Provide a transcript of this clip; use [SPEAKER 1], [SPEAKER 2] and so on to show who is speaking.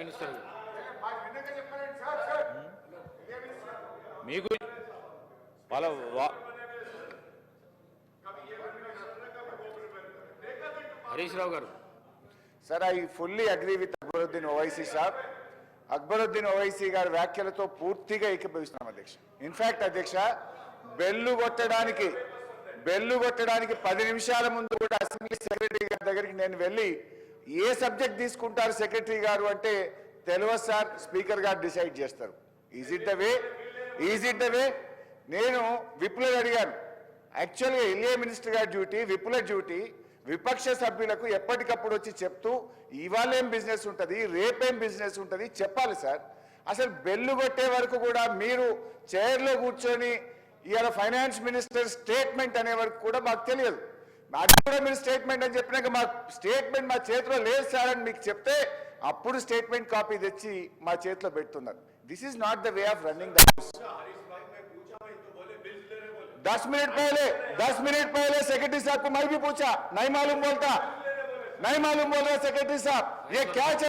[SPEAKER 1] Minister మీకు వాళ్ళ హరీష్ రావు గారు.
[SPEAKER 2] Sir I fully agree with Akbaruddin Owaisi sir. Akbaruddin Owaisi గారి వ్యాఖ్యలతో పూర్తిగా ఏకీభవిస్తున్నాం అధ్యక్ష. ఇన్ఫాక్ట్ అధ్యక్ష బెల్లు కొట్టడానికి బెల్లు కొట్టడానికి పది నిమిషాల ముందు కూడా అసెంబ్లీ సెక్రటరీ గారి దగ్గరికి నేను వెళ్ళి ఏ సబ్జెక్ట్ తీసుకుంటారు సెక్రటరీ గారు అంటే తెలియదు సార్ స్పీకర్ గారు డిసైడ్ చేస్తారు. Is it the way is it the way నేను విప్లవ్ అడిగాను. యాక్చువల్గా ఎల్ఏ మినిస్టర్ గారి డ్యూటీ విపుల డ్యూటీ విపక్ష సభ్యులకు ఎప్పటికప్పుడు వచ్చి చెప్తూ ఇవాళ ఏం బిజినెస్ ఉంటుంది రేపేం బిజినెస్ ఉంటుంది చెప్పాలి సార్. అసలు బెల్లు కొట్టే వరకు కూడా మీరు చైర్లో కూర్చొని ఇవాళ ఫైనాన్స్ మినిస్టర్ స్టేట్మెంట్ అనే వరకు కూడా మాకు తెలియదు. అది కూడా మీరు స్టేట్మెంట్ అని చెప్పినాక మా స్టేట్మెంట్ మా చేతిలో లేదు సార్ అని మీకు చెప్తే అప్పుడు స్టేట్మెంట్ కాపీ తెచ్చి మా చేతిలో పెడుతున్నారు this is not the way of running the house दस मिनट पहले दस मिनट पहले सेक्रेटरी साहब को मैं भी पूछा नहीं मालूम बोलता नहीं मालूम बोल रहा सेक्रेटरी साहब ये क्या चल